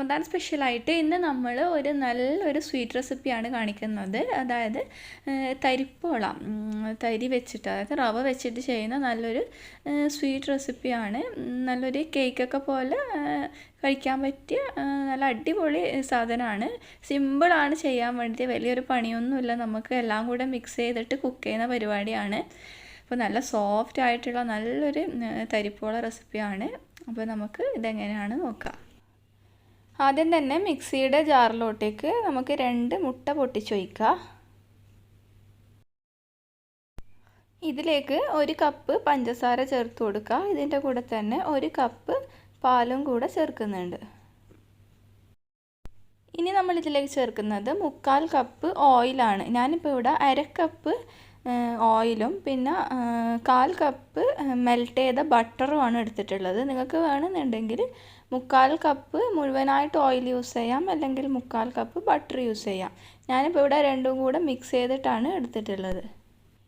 റമദാൻ സ്പെഷ്യലായിട്ട് ഇന്ന് നമ്മൾ ഒരു നല്ലൊരു സ്വീറ്റ് റെസിപ്പിയാണ് കാണിക്കുന്നത്. അതായത് തരിപ്പോള തരി വെച്ചിട്ട് അതായത് റവ വെച്ചിട്ട് ചെയ്യുന്ന നല്ലൊരു സ്വീറ്റ് റെസിപ്പിയാണ്. നല്ലൊരു കേക്കൊക്കെ പോലെ കഴിക്കാൻ പറ്റിയ നല്ല അടിപൊളി സാധനമാണ്. സിമ്പിളാണ് ചെയ്യാൻ വേണ്ടി വലിയൊരു പണിയൊന്നുമില്ല. നമുക്ക് എല്ലാം കൂടെ മിക്സ് ചെയ്തിട്ട് കുക്ക് ചെയ്യുന്ന പരിപാടിയാണ്. അപ്പോൾ നല്ല സോഫ്റ്റ് ആയിട്ടുള്ള നല്ലൊരു തരിപ്പോള റെസിപ്പിയാണ്. അപ്പോൾ നമുക്ക് ഇതെങ്ങനെയാണ് നോക്കാം. ആദ്യം തന്നെ മിക്സിയുടെ ജാറിലോട്ടേക്ക് നമുക്ക് രണ്ട് മുട്ട പൊട്ടിച്ചൊഴിക്കുക ഇതിലേക്ക് ഒരു കപ്പ് പഞ്ചസാര ചേർത്ത് കൊടുക്കുക ഇതിന്റെ കൂടെ തന്നെ ഒരു കപ്പ് പാലും കൂടെ ചേർക്കുന്നുണ്ട്. ഇനി നമ്മൾ ഇതിലേക്ക് ചേർക്കുന്നത് മുക്കാൽ കപ്പ് ഓയിലാണ്. ഞാനിപ്പോൾ ഇവിടെ അര കപ്പ് ഓയിലും പിന്നെ കാൽ കപ്പ് മെൽറ്റ് ചെയ്ത ബട്ടറുമാണ് എടുത്തിട്ടുള്ളത്. നിങ്ങൾക്ക് വേണമെന്നുണ്ടെങ്കിൽ മുക്കാൽ കപ്പ് മുഴുവനായിട്ട് ഓയിൽ യൂസ് ചെയ്യാം അല്ലെങ്കിൽ മുക്കാൽ കപ്പ് ബട്ടർ യൂസ് ചെയ്യാം. ഞാനിപ്പോൾ ഇവിടെ രണ്ടും കൂടെ മിക്സ് ചെയ്തിട്ടാണ് എടുത്തിട്ടുള്ളത്.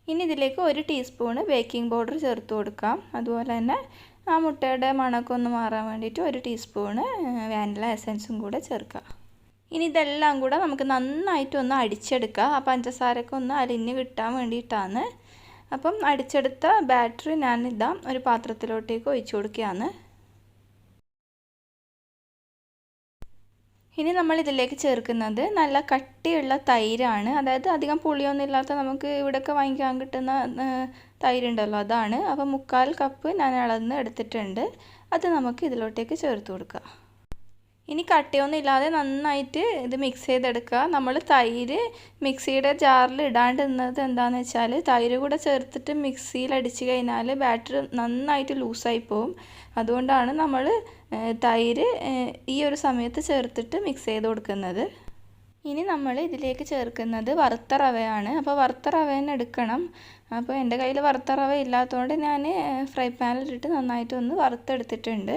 ഇനി ഇതിലേക്ക് ഒരു ടീസ്പൂണ് ബേക്കിംഗ് പൗഡർ ചേർത്ത് കൊടുക്കാം. അതുപോലെ തന്നെ ആ മുട്ടയുടെ മണക്കൊന്ന് മാറാൻ വേണ്ടിയിട്ട് ഒരു ടീസ്പൂണ് വാനില എസൻസും കൂടെ ചേർക്കാം. ഇനി ഇതെല്ലാം കൂടെ നമുക്ക് നന്നായിട്ട് ഒന്ന് അടിച്ചെടുക്കുക ആ പഞ്ചസാരക്ക് ഒന്ന് അലിഞ്ഞ് കിട്ടാൻ വേണ്ടിയിട്ടാണ്. അപ്പം അടിച്ചെടുത്ത ബാറ്ററി ഞാനിതാ ഒരു പാത്രത്തിലോട്ടേക്ക് ഒഴിച്ചു കൊടുക്കുകയാണ്. ഇനി നമ്മൾ ഇതിലേക്ക് ചേർക്കുന്നത് നല്ല കട്ടിയുള്ള തൈരാണ്. അതായത് അധികം പുളിയൊന്നും ഇല്ലാത്ത നമുക്ക് ഇവിടെയൊക്കെ വാങ്ങിക്കാൻ കിട്ടുന്ന തൈരുണ്ടല്ലോ അതാണ്. അപ്പം മുക്കാൽ കപ്പ് ഞാൻ അളന്ന് എടുത്തിട്ടുണ്ട്. അത് നമുക്ക് ഇതിലോട്ടേക്ക് ചേർത്ത് കൊടുക്കുക ഇനി കട്ടിയൊന്നും ഇല്ലാതെ നന്നായിട്ട് ഇത് മിക്സ് ചെയ്തെടുക്കുക. നമ്മൾ തൈര് മിക്സിയുടെ ജാറിൽ ഇടാണ്ടിരുന്നത് എന്താണെന്ന് വെച്ചാൽ തൈര് കൂടെ ചേർത്തിട്ട് മിക്സിയിൽ അടിച്ച് കഴിഞ്ഞാൽ ബാറ്റർ നന്നായിട്ട് ലൂസായി പോവും. അതുകൊണ്ടാണ് നമ്മൾ തൈര് ഈ ഒരു സമയത്ത് ചേർത്തിട്ട് മിക്സ് ചെയ്ത് കൊടുക്കുന്നത്. ഇനി നമ്മൾ ഇതിലേക്ക് ചേർക്കുന്നത് വറുത്ത റവയാണ്. അപ്പോൾ വറുത്ത റവ തന്നെ എടുക്കണം. അപ്പോൾ എന്റെ കയ്യിൽ വറുത്ത റവ ഇല്ലാത്തതുകൊണ്ട് ഞാൻ ഫ്രൈ പാനിലിട്ട് നന്നായിട്ട് ഒന്ന് വറുത്തെടുത്തിട്ടുണ്ട്.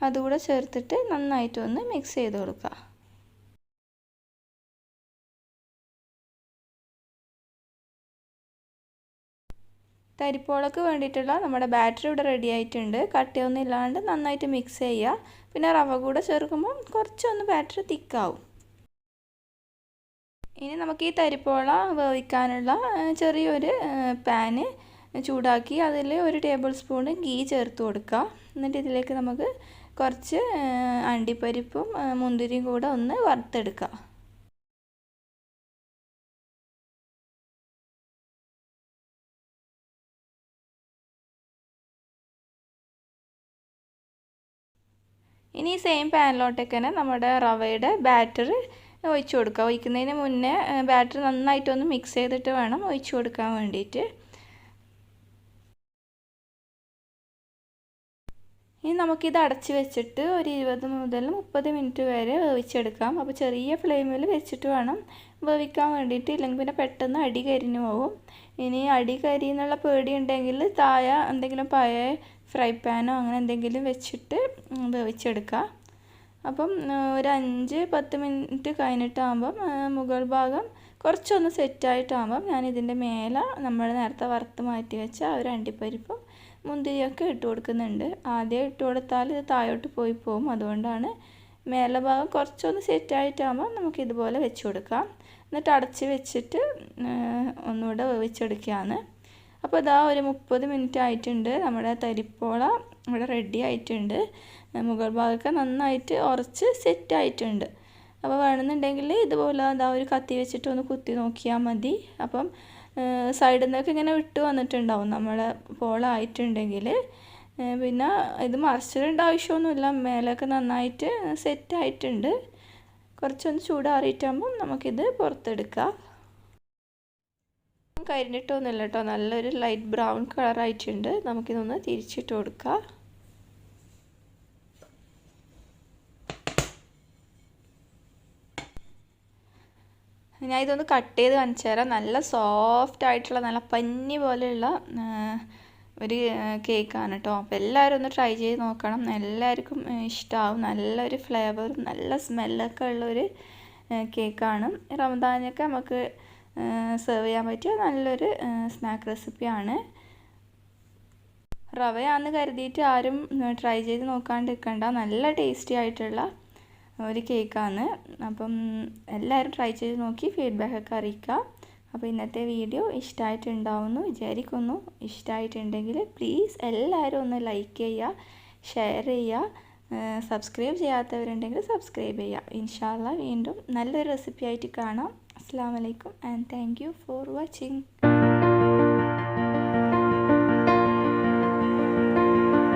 അതുകൂടെ ചേർത്തിട്ട് നന്നായിട്ട് ഒന്ന് മിക്സ് ചെയ്ത് കൊടുക്കുക തരിപ്പോളക്ക് വേണ്ടിയിട്ടുള്ള നമ്മുടെ ബാറ്ററി ഇവിടെ റെഡി ആയിട്ടുണ്ട്. കട്ടിയൊന്നും ഇല്ലാണ്ട് നന്നായിട്ട് മിക്സ് ചെയ്യുക. പിന്നെ റവ കൂടെ ചേർക്കുമ്പോൾ കുറച്ചൊന്ന് ബാറ്ററി തിക്കാവും ഇനി നമുക്ക് ഈ തരിപ്പോള വേവിക്കാനുള്ള ചെറിയൊരു പാന് ചൂടാക്കി അതിൽ ഒരു ടേബിൾ സ്പൂണ് ഗീ ചേർത്ത് കൊടുക്കുക എന്നിട്ട് ഇതിലേക്ക് നമുക്ക് കുറച്ച് അണ്ടിപ്പരിപ്പും മുന്തിരിയും കൂടെ ഒന്ന് വറുത്തെടുക്കുക ഇനി സെയിം പാനിലോട്ടേക്ക് തന്നെ നമ്മുടെ റവയുടെ ബാറ്റർ ഒഴിച്ചു കൊടുക്കുക ഒഴിക്കുന്നതിന് മുന്നേ ബാറ്റർ നന്നായിട്ടൊന്ന് മിക്സ് ചെയ്തിട്ട് വേണം ഒഴിച്ചു കൊടുക്കാൻ വേണ്ടിയിട്ട് ഇനി നമുക്കിത് അടച്ച് വെച്ചിട്ട് ഒരു ഇരുപത് മുതൽ മുപ്പത് മിനിറ്റ് വരെ വേവിച്ചെടുക്കാം. അപ്പോൾ ചെറിയ ഫ്ലെയിമിൽ വെച്ചിട്ട് വേണം വേവിക്കാൻ വേണ്ടിയിട്ട്. ഇല്ലെങ്കിൽ പിന്നെ പെട്ടെന്ന് അടി കരിഞ്ഞു പോകും. ഇനി അടി കരിയെന്നുള്ള പേടി ഉണ്ടെങ്കിൽ താഴെ എന്തെങ്കിലും പഴയ ഫ്രൈ പാനോ അങ്ങനെ എന്തെങ്കിലും വെച്ചിട്ട് വേവിച്ചെടുക്കുക അപ്പം ഒരു അഞ്ച് പത്ത് മിനിറ്റ് കഴിഞ്ഞിട്ടാകുമ്പം മുകൾ ഭാഗം കുറച്ചൊന്ന് സെറ്റായിട്ടാകുമ്പം ഞാൻ ഇതിന്റെ മേലെ നമ്മൾ നേരത്തെ വറുത്ത് മാറ്റി വെച്ച ഒരു അണ്ടിപ്പരിപ്പും മുന്തിരിയൊക്കെ ഇട്ട് കൊടുക്കുന്നുണ്ട്. ആദ്യം ഇട്ട് കൊടുത്താൽ ഇത് താഴോട്ട് പോയി പോകും. അതുകൊണ്ടാണ് മേലെ ഭാഗം കുറച്ചൊന്ന് സെറ്റായിട്ടാകുമ്പോൾ നമുക്ക് ഇതുപോലെ വെച്ച് കൊടുക്കാം. എന്നിട്ട് അടച്ച് വെച്ചിട്ട് ഒന്നുകൂടെ വേവിച്ചെടുക്കുകയാണ് അപ്പോൾ ഇതാ ഒരു മുപ്പത് മിനിറ്റ് ആയിട്ടുണ്ട്. നമ്മുടെ തരിപ്പോള ഇവിടെ റെഡി ആയിട്ടുണ്ട്. മുകൾ ഭാഗമൊക്കെ നന്നായിട്ട് ഉറച്ച് സെറ്റ് ആയിട്ടുണ്ട്. അപ്പോൾ വേണമെന്നുണ്ടെങ്കിൽ ഇതുപോലെ അതാ ഒരു കത്തി വെച്ചിട്ട് ഒന്ന് കുത്തി നോക്കിയാൽ മതി. അപ്പം സൈഡിൽ നിന്നൊക്കെ ഇങ്ങനെ വിട്ട് വന്നിട്ടുണ്ടാവും. നമ്മളെ പോളായിട്ടുണ്ടെങ്കിൽ പിന്നെ ഇത് മറിച്ചിടേണ്ട ആവശ്യമൊന്നുമില്ല. മേലൊക്കെ നന്നായിട്ട് സെറ്റായിട്ടുണ്ട് കുറച്ചൊന്ന് ചൂടാറിയിട്ടാകുമ്പം നമുക്കിത് പുറത്തെടുക്കാം. കരിഞ്ഞിട്ടൊന്നുമില്ല കേട്ടോ. നല്ലൊരു ലൈറ്റ് ബ്രൗൺ കളറായിട്ടുണ്ട് നമുക്കിതൊന്ന് തിരിച്ചിട്ട് കൊടുക്കാം. ഞാൻ ഇതൊന്ന് കട്ട് ചെയ്ത് കാണിച്ചു തരാം. നല്ല സോഫ്റ്റ് ആയിട്ടുള്ള നല്ല പഞ്ഞി പോലെയുള്ള ഒരു കേക്കാണ് കേട്ടോ അപ്പോൾ എല്ലാവരും ഒന്ന് ട്രൈ ചെയ്ത് നോക്കണം. എല്ലാവർക്കും ഇഷ്ടമാവും നല്ലൊരു ഫ്ലേവറും നല്ല സ്മെല്ലൊക്കെ ഉള്ളൊരു കേക്കാണ് റമദാനൊക്കെ നമുക്ക് സെർവ് ചെയ്യാൻ പറ്റിയ നല്ലൊരു സ്നാക്ക് റെസിപ്പിയാണ് റവയാന്ന് കരുതിയിട്ട് ആരും ട്രൈ ചെയ്ത് നോക്കാണ്ടിരിക്കണ്ട. നല്ല ടേസ്റ്റി ആയിട്ടുള്ള ഒരു കേക്കാണ്. അപ്പം എല്ലാവരും ട്രൈ ചെയ്ത് നോക്കി ഫീഡ്ബാക്കൊക്കെ അറിയിക്കുക. അപ്പോൾ ഇന്നത്തെ വീഡിയോ ഇഷ്ടമായിട്ടുണ്ടാവുമെന്ന് വിചാരിക്കുന്നു. ഇഷ്ടമായിട്ടുണ്ടെങ്കിൽ പ്ലീസ് എല്ലാവരും ഒന്ന് ലൈക്ക് ചെയ്യുക ഷെയർ ചെയ്യുക. സബ്സ്ക്രൈബ് ചെയ്യാത്തവരുണ്ടെങ്കിൽ സബ്സ്ക്രൈബ് ചെയ്യുക. ഇൻഷാല്ല വീണ്ടും നല്ലൊരു റെസിപ്പി ആയിട്ട് കാണാം. അസ്സാം വലൈക്കും and thank you for watching